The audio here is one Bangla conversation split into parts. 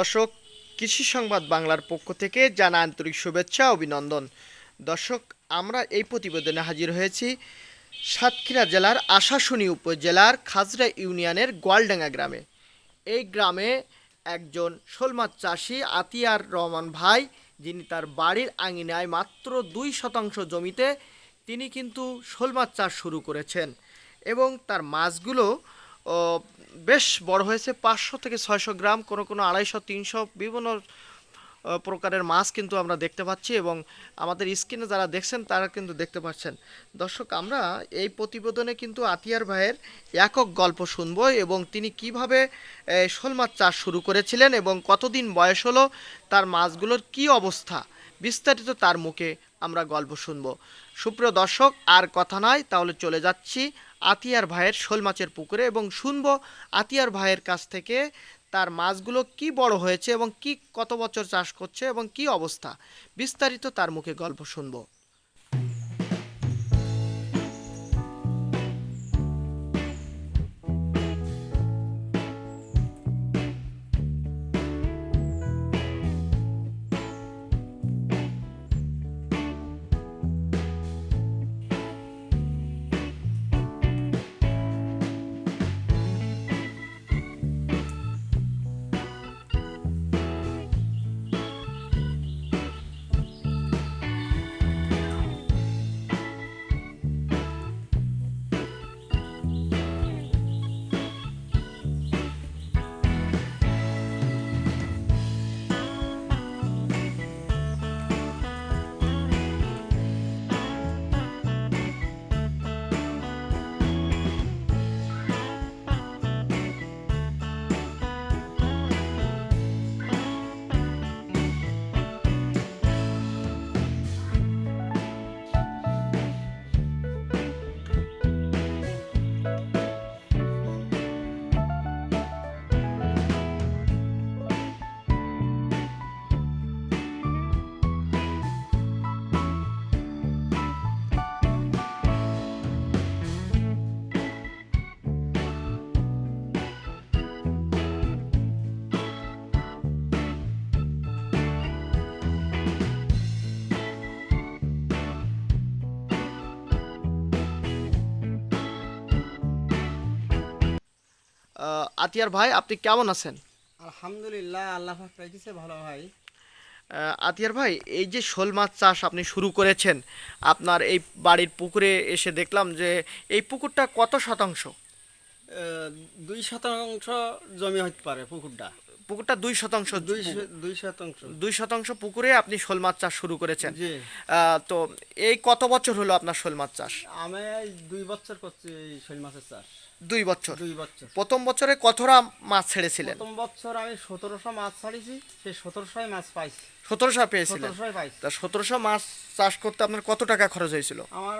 দর্শক, কৃষি সংবাদ বাংলার পক্ষ থেকে জানা আন্তরিক শুভেচ্ছা, অভিনন্দন। দর্শক, আমরা এই প্রতিবেদনে হাজির হয়েছি সাতক্ষীরা জেলার আশাশুনি উপজেলার খাজরা ইউনিয়নের গোয়ালডাঙ্গা গ্রামে। এই গ্রামে একজন শোল মাছ চাষি আতিয়ার রহমান ভাই, যিনি তার বাড়ির আঙিনায় মাত্র দুই শতাংশ জমিতে তিনি কিন্তু শোল মাছ চাষ শুরু করেছেন এবং তার মাছগুলো বেশ বড় হয়েছে, পাঁচশো থেকে ছয়শো গ্রাম, কোনো কোনো আড়াইশো, তিনশো, বিভিন্ন প্রকারের মাছ কিন্তু আমরা দেখতে পাচ্ছি এবং আমাদের স্ক্রিনে যারা দেখছেন তারা কিন্তু দেখতে পাচ্ছেন। দর্শক, আমরা এই প্রতিবেদনে কিন্তু আতিয়ার ভাইয়ের একক গল্প শুনব এবং তিনি কীভাবে শোল মাছ চাষ শুরু করেছিলেন এবং কতদিন বয়স হলো, তার মাছগুলোর কি অবস্থা, বিস্তারিত তার মুখে আমরা গল্প শুনব। সুপ্রিয় দর্শক, আর কথা নয় তাহলে চলে যাচ্ছি আতিয়ার ভাইয়ের শোল মাছের পুকুরে এবং শুনব আতিয়ার ভাইয়ের কাছ থেকে তার মাছগুলো কি বড় হয়েছে এবং কি কত বছর চাষ করছে এবং কি অবস্থা? বিস্তারিত তার মুখে গল্প শুনব। আতিয়ার ভাই আপনি কেমন আছেন? আলহামদুলিল্লাহ আল্লাহ রেখেছে ভালো ভাই। আতিয়ার ভাই এই যে শোল মাছ চাষ আপনি শুরু করেছেন আপনার এই বাড়ির পুকুরে এসে দেখলাম যে এই পুকুরটা কত শতাংশ? দুই শতাংশ জমি হতে পারে পুকুরটা। পুকুরটা দুই শতাংশ। দুই শতাংশ। দুই শতাংশ পুকুরে আপনি শোল মাছ চাষ শুরু করেছেন। তো এই কত বছর হলো আপনার শোল মাছ চাষ? আমি দুই বছর করছি এই শোল মাছের চাষ। দুই বছর। দুই বছর। প্রথম বছরে কতটা মাছ ছেড়েছিলেন? প্রথম বছর আমি সতেরোশো মাছ ছাড়িয়েছি সেই সতেরোশোয় মাছ পাইছি। সতেরোশো পেয়েছিলেন? পাইছি। তা সতেরোশো মাছ চাষ করতে আপনার কত টাকা খরচ হয়েছিল? আমার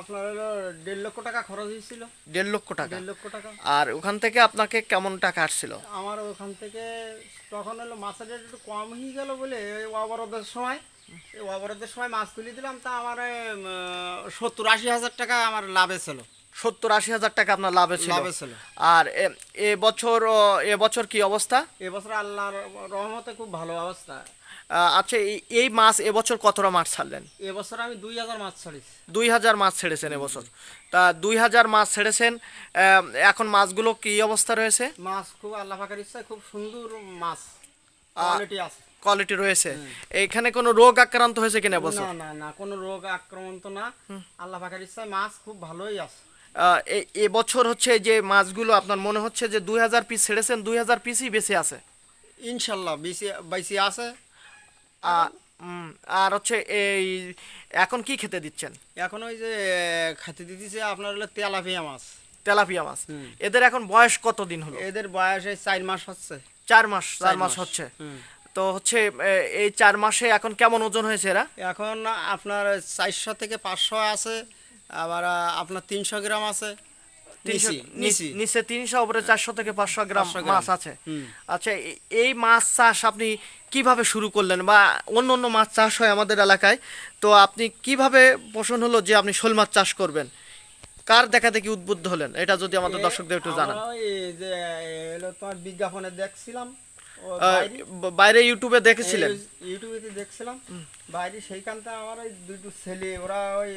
আপনার হলো দেড় লক্ষ টাকা খরচ হয়েছিল। দেড় লক্ষ টাকা। দেড় লক্ষ টাকা। আর ওখান থেকে আপনাকে কেমন টাকা আসছিল? আমার ওখান থেকে তখন হলো মাছের রেট একটু কম হয়ে গেল বলে অবরোধের সময় অবরোধের সময় মাছ তুলে দিলাম তা আমার সত্তর আশি হাজার টাকা আমার লাভে ছিল। সত্তর আশি হাজার টাকা আপনার লাভে ছিল। লাভে ছিল। আর এ- বছর এ বছর কি অবস্থা? এবছর আল্লাহর রহমতে খুব ভালো অবস্থা। আচ্ছা এই- মাছ এবছর কতটা মাছ ছাড়লেন? এবছর আমি দুই হাজার মাছ ছাড়িছি দুই হাজার মাছ ছেড়েছেন এবছর তা দুই হাজার মাছ ছেড়েছেন এখন মাছগুলো কি অবস্থা রয়েছে? মাছ খুব আল্লাহ পাকের ইচ্ছায় খুব সুন্দর মাছ কোয়ালিটি আছে। কোয়ালিটি রয়েছে। এখানে কোনো রোগ আক্রান্ত হয়েছে কিনা এবছর না না না কোনো রোগ আক্রমণ তো না আল্লাহ পাকের ইচ্ছায় মাছ খুব ভালোই আছে। এবছর হচ্ছে যে মাছগুলো আপনার মনে হচ্ছে যে দুই হাজার পিস ছেড়েছেন দুই হাজার পিসই বেঁচে আছে। ইনশাল্লাহ বেশি বেশি আছে। আর হচ্ছে এই এখন কি খেতে দিচ্ছেন? এখন ওই যে খাতে দিতেছে আপনার হলো তেলাপিয়া মাছ। তেলাপিয়া মাছ। এদের এখন বয়স কত দিন হলো? এদের বয়স এই চার মাস হচ্ছে। চার মাস চার মাস। হচ্ছে। তো হচ্ছে এই চার মাসে এখন কেমন ওজন হয়েছে এরা? এখন আপনার চারশো থেকে পাঁচশো আছে। আবার আপনার তিনশো গ্রাম আছে। নিচি, তিনশো উপরে চারশো থেকে পাঁচশো গ্রাম মাছ আছে। আচ্ছা এই মাছ চাষ আপনি কীভাবে শুরু করলেন? বা অন্য অন্য মাছ চাষ হয় আমাদের এলাকায় তো আপনি কীভাবে পোষণ হলো যে আপনি শোল মাছ চাষ করবেন? কার দেখা দেখি উদ্বুদ্ধ হলেন? এটা যদি আমাদের দর্শকদের একটু জানান। ওই যে তোমার বিজ্ঞাপনে দেখছিলাম। বাইরে। ইউটিউবে দেখেছিলেন? এই ইউটিউবেতে দেখছিলাম বাইরে সেইখানটা আমার ওই দুটো ছেলে ওরা ওই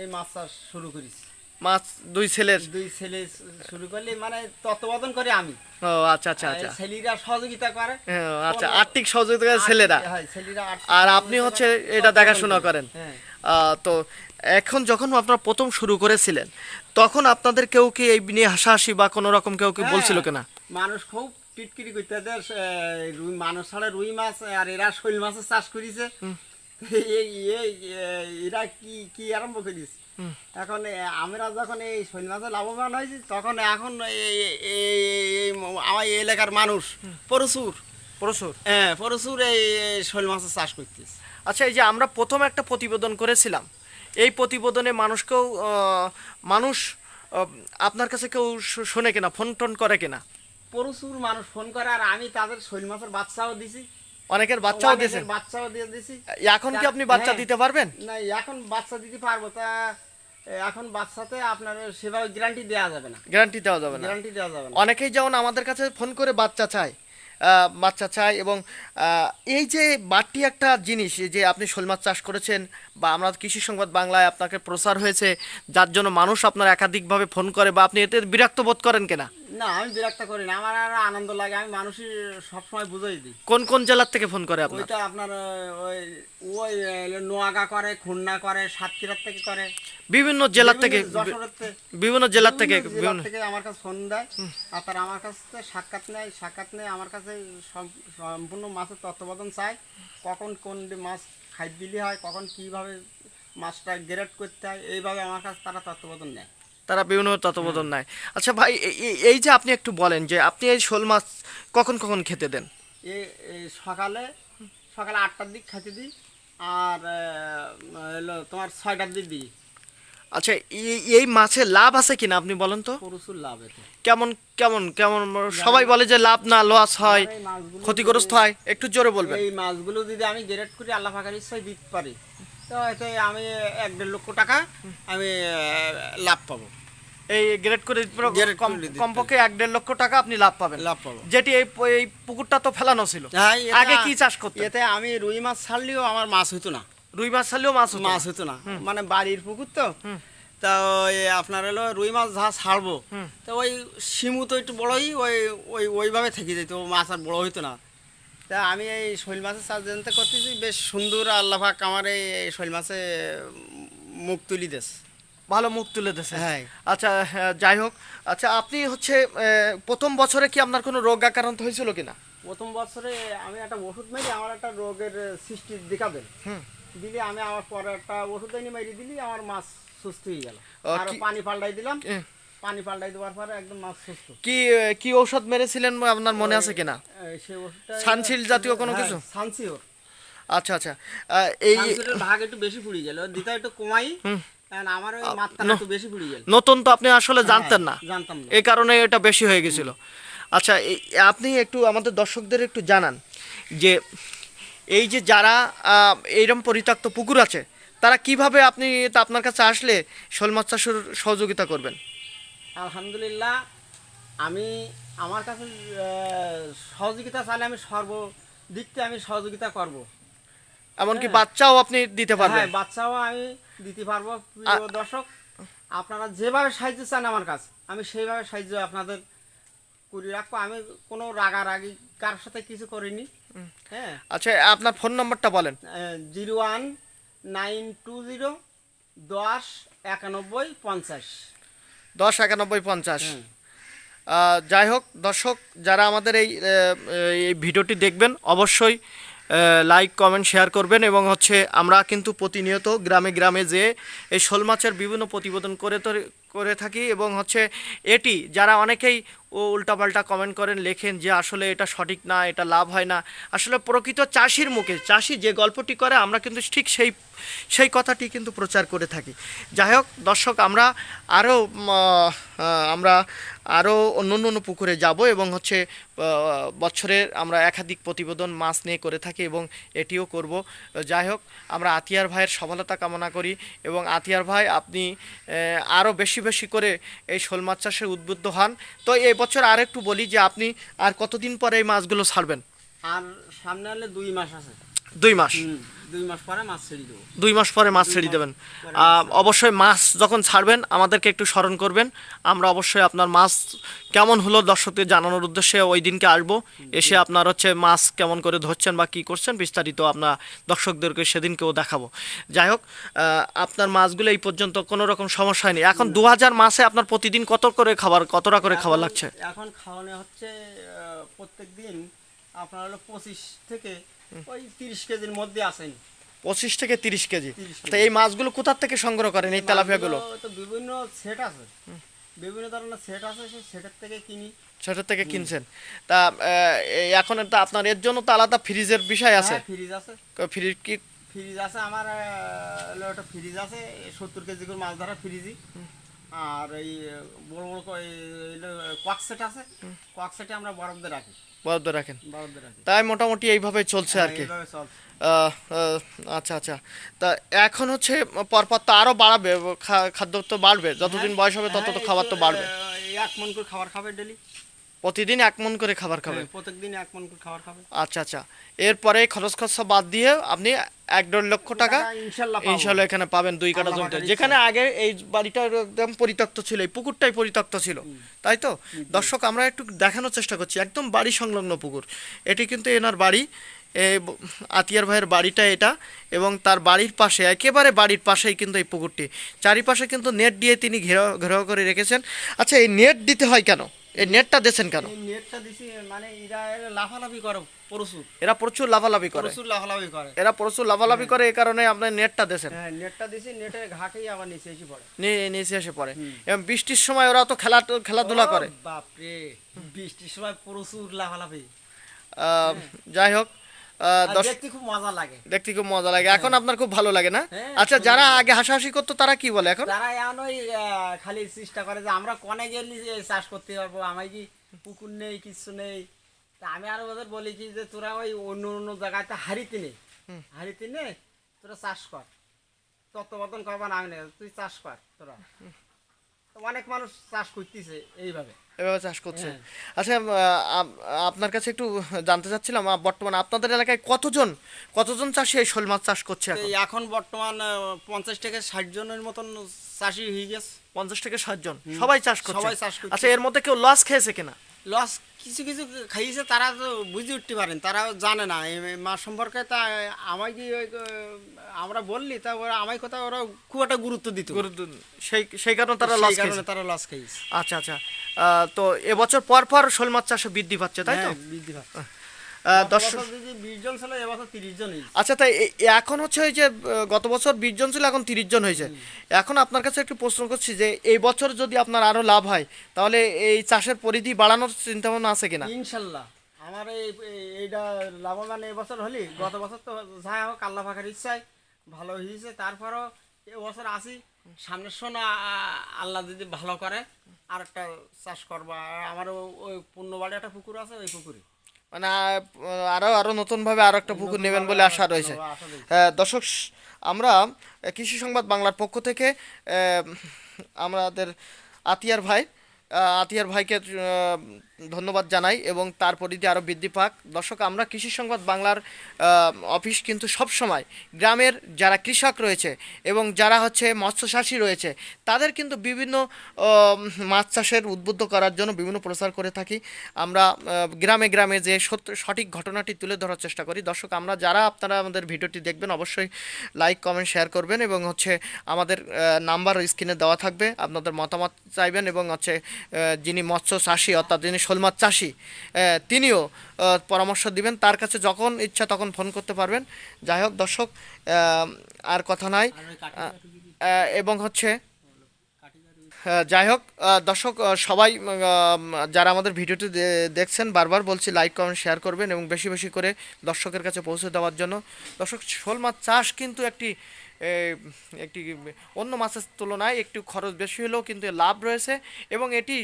এই মাছ চাষ শুরু করেছে। মাছ দুই ছেলের? দুই ছেলে শুরু করলে মানে তত্ত্বাবধান করে আমি। ও আচ্ছা আচ্ছা আচ্ছা। ছেলেরা সহযোগিতা করে। হ্যাঁ, আচ্ছা আর্থিক সহযোগিতা ছেলেরা? হ্যাঁ, ছেলেরা আর আপনি হচ্ছে এটা দেখাশোনা করেন? হ্যাঁ। আহ, তো এখন যখন আপনারা প্রথম শুরু করেছিলেন তখন আপনাদের কেউ কি এই নিয়ে হাসাহাসি বা কোনো রকম কেউ কি বলছিল হ্যাঁ, কিনা? মানুষ খুব টিটকিরি করতে রুই মানুষ ছাড়া রুই মাছ আর এরা শৈল মাছের চাষ করেছে। এরা কি কি আরম্ভ করিস? এখন আমরা যখন এই শৈল মাছে লাভবান হয়েছি তখন এখন আমার এলাকার মানুষ প্রচুর। প্রচুর? হ্যাঁ প্রচুর এই শৈল মাছের চাষ করতেছে আচ্ছা এই যে আমরা প্রথম একটা প্রতিবেদন করেছিলাম এই প্রতিবেদনে মানুষকেও মানুষ আপনার কাছে কেউ শোনে কিনা ফোন টোন করে কিনা? প্রচুর মানুষ ফোন করে আর আমি তাদের শৈল মাছের বাচ্চাও দিছি। অনেকের বাচ্চাও দিয়েছেন? বাচ্চাও দিয়ে দিছি। এখন কি আপনি বাচ্চা হ্যাঁ। দিতে পারবেন? না এখন বাচ্চা দিতে পারব। তা এখন বাচ্চাতে আপনার সেভাবে গ্যারান্টি দেওয়া যাবে না। গ্যারান্টি দেওয়া যাবে না। গ্যারান্টি দেওয়া যাবে না। অনেকেই যেমন আমাদের কাছে ফোন করে বাচ্চা চায় বাচ্চা চায় এবং এই যে বাড়তি একটা জিনিস যে আপনি শোল মাছ চাষ করেছেন বা আমরা কৃষি সংবাদ বাংলায় আপনাকে প্রচার হয়েছে যার জন্য মানুষ আপনার একাধিকভাবে ফোন করে বা আপনি এতে বিরক্ত বোধ করেন কিনা? না আমি বিরক্ত করি না আমার আর আনন্দ লাগে আমি মানুষই সবসময় বুঝাই দিই। কোন কোন জেলার থেকে ফোন করে আপনার? ওইটা আপনার ওই ওই নোয়াগা করে খুলনা করে সাতক্ষীরার থেকে করে। বিভিন্ন জেলার থেকে বিভিন্ন যশোরের থেকে বিভিন্ন জেলার থেকে বিভিন্ন আমার কাছে ফোন দেয় আর তারা আমার কাছে সাক্ষাৎ নেয় সাক্ষাৎ নেয় আমার কাছে সম- সম্পূর্ণ মাছের তত্ত্বাবধান চাই কখন কোন মাছ খাদ্য দিলে হয় কখন কীভাবে মাছটা গ্রেড করতে হয় এইভাবে আমার কাছে তারা তত্ত্বাবধান নেয়। তারা বিভিন্ন তত্ত্বাবধান নেয়। আচ্ছা ভাই এই- যে আপনি একটু বলেন যে আপনি এই শোল মাছ কখন কখন খেতে দেন? সকালে সকালে আটটার দিক খেতে দিই আর তোমার ছয়টার দিক দিই। আচ্ছা এই মাছের লাভ আছে কিনা আপনি বলেন তো? প্রচুর লাভ এতে। কেমন কেমন কেমন সবাই বলে যে লাভ না লস হয় ক্ষতিগ্রস্ত হয় একটু জোরে বলবেন। এই মাছগুলো যদি আমি গ্রেড করি আল্লাহ ফাঁকার ইচ্ছায় দিতে পারি তো এতে আমি এক দেড় লক্ষ টাকা আমি লাভ পাবো। এই গ্রেড করে কমপক্ষে এক দেড় লক্ষ টাকা আপনি লাভ পাবেন। লাভ পাবো। যেটি এই এই পুকুরটা তো ফেলানো ছিল। হ্যাঁ, আগে কি চাষ করতেন? এতে আমি রুই মাছ ছাড়লেও আমার মাছ হইতো না। রুই মাছ ছাড়লেও মাছ মাছ হইতো না। মানে বাড়ির পুকুর তো। তা ওই আপনার হলো রুই মাছ যা ছাড়বো তো ওই শিমু তো একটু বড়ই ওই ওই ওইভাবে থেকে যেত মাছ আর বড় হইতো না। তা আমি এই শৈল মাছের চাষ জানতে করতেছি বেশ সুন্দর আল্লাহ পাক আমার এই শৈল মাছে মুখ তুলি দেশ ভালো মুখ তুলে দিয়েছে হ্যাঁ। আচ্ছা হ্যাঁ, যাই হোক। আচ্ছা আপনি হচ্ছে প্রথম বছরে কি আপনার কোনো রোগ আক্রান্ত হয়েছিল কিনা? প্রথম বছরে আমি একটা ওষুধ মেরে আমার একটা রোগের সৃষ্টি দেখাবেন হুম। দিলে আমি আমার পরে একটা ওষুধ এনে মেরে দিলি আমার মাছ সুস্থ হয়ে গেল। আর পানি পাল্টাই দিলাম। পানি পাল্টাই দেওয়ার পরে একদম মাছ সুস্থ। কি কি ঔষধ মেরেছিলেন আপনার মনে আছে কিনা? সেই ওষুধটা সানসিল জাতীয় কোনো কিছু? সানসিওর। আচ্ছা আচ্ছা। এই ভাগ একটু বেশি পুড়ে গেল। দিতে একটু কমাই আমার ওই একটু বেশি পুড়ে গেল। নতুন তো আপনি আসলে জানতেন না। হ্যাঁ, জানতাম না। এই কারণে এটা বেশি হয়ে গেছিল। আচ্ছা আপনি একটু আমাদের দর্শকদের একটু জানান যে এই যে যারা আহ, এইরকম পরিত্যক্ত পুকুর আছে তারা কীভাবে আপনি আপনার কাছে আসলে শোল মাছ চাষের সহযোগিতা করবেন? আলহামদুলিল্লাহ আমি আমার কাছে সহযোগিতা চাইলে আমি সর্বদিক থেকে আমি সহযোগিতা করব। এমনকি বাচ্চাও আপনি দিতে পারবেন। হ্যাঁ বাচ্চাও আমি দিতে পারব প্রিয় দর্শক। আপনারা যেভাবে সাহায্য চান আমার কাছে আমি সেইভাবে সাহায্য আপনাদের করে রাখব। আমি কোনো রাগারাগি কার সাথে কিছু করিনি। হ্যাঁ আচ্ছা আপনার ফোন নম্বরটা বলেন। Zero one nine two zero দশ একানব্বই পঞ্চাশ। দশ একানব্বই পঞ্চাশ। যাই হোক দর্শক যারা আমাদের এই এই ভিডিওটি দেখবেন অবশ্যই লাইক কমেন্ট শেয়ার করবেন এবং হচ্ছে আমরা কিন্তু প্রতিনিয়ত গ্রামে গ্রামে যেয়ে এই শোল মাছের বিভিন্ন প্রতিবেদন করে করে থাকি এবং হচ্ছে এটি যারা অনেকেই ও উল্টাপাল্টা কমেন্ট করেন, লেখেন যে আসলে এটা সঠিক না, এটা লাভ হয় না। আসলে প্রকৃত চাষির মুখে, চাষি যে গল্পটি করে, আমরা কিন্তু ঠিক সেই সেই কথাটি কিন্তু প্রচার করে থাকি। যাই হোক, দর্শক, আমরা আরও আমরা আরও অন্য অন্য পুকুরে যাব এবং হচ্ছে বছরের আমরা একাধিক প্রতিবেদন মাছ নিয়ে করে থাকি এবং এটিও করব। যাই হোক, আমরা আতিয়ার ভাইয়ের সফলতা কামনা করি এবং আতিয়ার ভাই, আপনি আরও বেশি বেশি বেশি করে এই শোল মাছ চাষে উদ্বুদ্ধ হন। তো এই বছর আর একটু বলি যে আপনি আর কতদিন পরে এই মাছগুলো ছাড়বেন? আর সামনে হলে দুই মাস আছে। দুই মাস। দুই মাস পরে মাছ ছেড়ে দেবেন। অবশ্যই মাছ যখন ছাড়বেন আমাদেরকে একটু স্মরণ করবেন। আমরা অবশ্যই আপনার মাছ কেমন হলো দর্শকদের জানানোর উদ্দেশ্যে ওই দিনকে আসব। এসে আপনার হচ্ছে মাছ কেমন করে ধরছেন বা কী করছেন বিস্তারিত আপনার দর্শকদেরকে সেদিনকেও দেখাবো। যাই হোক আপনার মাছগুলো এই পর্যন্ত কোনো রকম সমস্যা হয়নি। এখন দু হাজার মাসে আপনার প্রতিদিন কত করে খাবার কতটা করে খাবার লাগছে? এখন খাওয়ানো হচ্ছে প্রত্যেক দিন আপনার হলো পঁচিশ থেকে ওই তিরিশ কেজির মধ্যে আসেন। পঁচিশ থেকে তিরিশ কেজি। 30 তো এই মাছগুলো কোথার থেকে সংগ্রহ করেন এই তেলাপিয়াগুলো? তো বিভিন্ন সেট আছে। বিভিন্ন ধরনের সেট আছে সেই সেটের থেকে কিনি। সেটার থেকে কিনছেন। তা এখন তো আপনার এর জন্য তো আলাদা ফ্রিজের বিষয় আছে। হ্যাঁ, ফ্রিজ আছে। ফ্রিজ কি? ফ্রিজ আছে আমার একটা ফ্রিজ আছে সত্তর কেজি করে মাছ ধরা ফ্রিজই আর এই বড় বড় কোয়াক আছে। কোয়াক আমরা রাখি। বরাদ্দ রাখেন? তাই মোটামুটি এইভাবে চলছে আর কি। আচ্ছা আচ্ছা। তা এখন হচ্ছে পরপর তো আরও বাড়াবে খাদ্য তো বাড়বে। যতদিন বয়স হবে তত তো হ্যাঁ, খাবার তো বাড়বে। এই এক মন করে খাবার খাবে ডেলি। প্রতিদিন এক মন করে খাবার খাবে প্রত্যেকদিন এক মন করে খাবার খাবে আচ্ছা আচ্ছা। এরপরে খরচ খরচা বাদ দিয়ে আপনি এক দেড় লক্ষ টাকা ইনশাল্লাহ ইনশাল্লাহ এখানে পাবেন দুই কাটা জমিতে। যেখানে আগে এই বাড়িটা একদম পরিত্যক্ত ছিল এই পুকুরটাই পরিত্যক্ত ছিল। তাই তো? দর্শক আমরা একটু দেখানোর চেষ্টা করছি। একদম বাড়ি সংলগ্ন পুকুর। এটি কিন্তু এনার বাড়ি। এই আতিয়ার ভাইয়ের বাড়িটা এটা এবং তার বাড়ির পাশে একেবারে বাড়ির পাশেই কিন্তু এই পুকুরটি। চারিপাশে কিন্তু নেট দিয়ে তিনি ঘেরাও ঘেরাও করে রেখেছেন। আচ্ছা এই নেট দিতে হয় কেন? এই নেটটা দিয়েছেন কেন? নেটটা দিছি মানে এরা লাফালাফি করে প্রচুর। এরা প্রচুর লাফালাফি করে। প্রচুর লাফালাফি করে। এরা প্রচুর লাফালাফি করে এই কারণে আপনার নেটটা দিয়েছেন। হ্যাঁ নেটটা দিছি নেটের ঘাটেই আবার নিচে এসে পড়ে। নিচে এসে পড়ে। এবং বৃষ্টির সময় ওরা তো খেলা খেলাধুলা করে। বাপরে বৃষ্টির সময় প্রচুর লাফালাফি। আহ, যাই হোক দেখতে খুব মজা লাগে। দেখতে খুব মজা লাগে। এখন আপনার খুব ভালো লাগে না? হ্যাঁ, আচ্ছা যারা আগে হাসাহাসি করতো তারা কি বলে এখন? তারা এখন ওই খালি চেষ্টা করে যে আমরা কনে গেলি চাষ করতে পারব আমার কি পুকুর নেই কিছু নেই। তা আমি আরও ওদের বলি কি যে তোরা ওই অন্য অন্য জায়গাতে হারিতে নে হারিতে নে তোরা চাষ কর। তত্ত্বাবধান করবা না আমি না, তুই চাষ কর তোরা। তো অনেক মানুষ চাষ করতেছে এইভাবে। এভাবে চাষ করছে। হ্যাঁ। আচ্ছা আপনার কাছে একটু জানতে চাচ্ছিলাম বর্তমানে আপনাদের এলাকায় কতজন কতজন চাষি এই শোল মাছ চাষ করছে এখন? এখন বর্তমান পঞ্চাশ থেকে ষাট জনের মতন চাষি হয়ে গেছে। পঞ্চাশ থেকে ষাট জন সবাই চাষ করছে। সবাই চাষ করছে। আচ্ছা এর মধ্যে কেউ লস খেয়েছে কিনা? লস কিছু কিছু খাইয়েছে তারা তো বুঝে উঠতে পারেন তারা জানে না। এই মাছ সম্পর্কে তা আমায় কি আমরা বললি তা ওরা আমায় কথা ওরা খুব একটা গুরুত্ব দিত গুরুত্ব- সেই সেই কারণে তারা লস কারণে তারা লস খাইয়েছে আচ্ছা আচ্ছা। আহ, তো এবছর পর পর শোল মাছ চাষে বৃদ্ধি পাচ্ছে তাই তো? হ্যাঁ, বৃদ্ধি পাচ্ছে। দর্শক আচ্ছা তাই এখন হচ্ছে ওই যে গত বছর বিশ জন ছিল এখন তিরিশ জন হয়েছে। এখন আপনার কাছে একটু প্রশ্ন করছি যে এই বছর যদি আপনার আরও লাভ হয় তাহলে এই চাষের পরিধি বাড়ানোর চিন্তা ভাবনা আছে কিনা? ইনশাল্লাহ। আমার এই এই- এইটা লাভবান এবছর হলি গত বছর তো যাই হোক আল্লাহ পাখার ইচ্ছায় ভালো হয়েছে। তারপরও এবছর আসি সামনের শোনা আল্লাহ যদি ভালো করে আর একটা চাষ করব। আর আমারও ওই পূর্ণবাড়ি একটা পুকুর আছে ওই পুকুরে। মানে আরও আরও নতুনভাবে আরও একটা পুকুর নেবেন বলে আশা রয়েছে। হ্যাঁ, দর্শক আমরা কৃষি সংবাদ বাংলার পক্ষ থেকে আমাদের আতিয়ার ভাই আতিয়ার ভাইকে ধন্যবাদ জানাই এবং তার পরিধি আরও বৃদ্ধি পাক। দর্শক, আমরা কৃষি সংবাদ বাংলার অফিস কিন্তু সব সময় গ্রামের যারা কৃষক রয়েছে এবং যারা হচ্ছে মৎস্যচাষী রয়েছে, তাদের কিন্তু বিভিন্ন মাছ চাষের উদ্বুদ্ধ করার জন্য বিভিন্ন প্রচার করে থাকি। আমরা গ্রামে গ্রামে যে সত্য, সঠিক ঘটনাটি তুলে ধরার চেষ্টা করি। দর্শক, আমরা যারা আপনারা আমাদের ভিডিওটি দেখবেন অবশ্যই লাইক, কমেন্ট, শেয়ার করবেন এবং হচ্ছে আমাদের নাম্বার স্ক্রিনে দেওয়া থাকবে। আপনাদের মতামত চাইবেন এবং হচ্ছে যিনি মৎস্য চাষি অর্থাৎ যিনি শোল মাছ চাষি আহ, তিনিও পরামর্শ দিবেন। তার কাছে যখন ইচ্ছা তখন ফোন করতে পারবেন। যাই হোক দর্শক আহ, আর কথা নাই। এবং হচ্ছে যাই হোক দর্শক সবাই যারা আমাদের ভিডিওটি দেখছেন, বারবার বলছি লাইক কমেন্ট শেয়ার করবেন এবং বেশি বেশি করে দর্শকের কাছে পৌঁছে দেওয়ার জন্য। দর্শক, শোল মাছ চাষ কিন্তু একটি একটি, অন্য মাছের তুলনায় একটু খরচ বেশি হলেও কিন্তু লাভ রয়েছে এবং এটি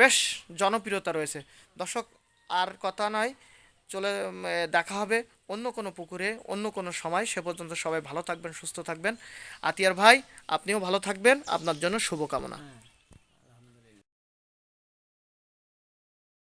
বেশ জনপ্রিয়তা রয়েছে। দর্শক, আর কথা নয় চলে দেখা হবে অন্য কোনো পুকুরে, অন্য কোনো সময়। সে পর্যন্ত সবাই ভালো থাকবেন, সুস্থ থাকবেন। আতিয়ার ভাই, আপনিও ভালো থাকবেন। আপনার জন্য শুভকামনা।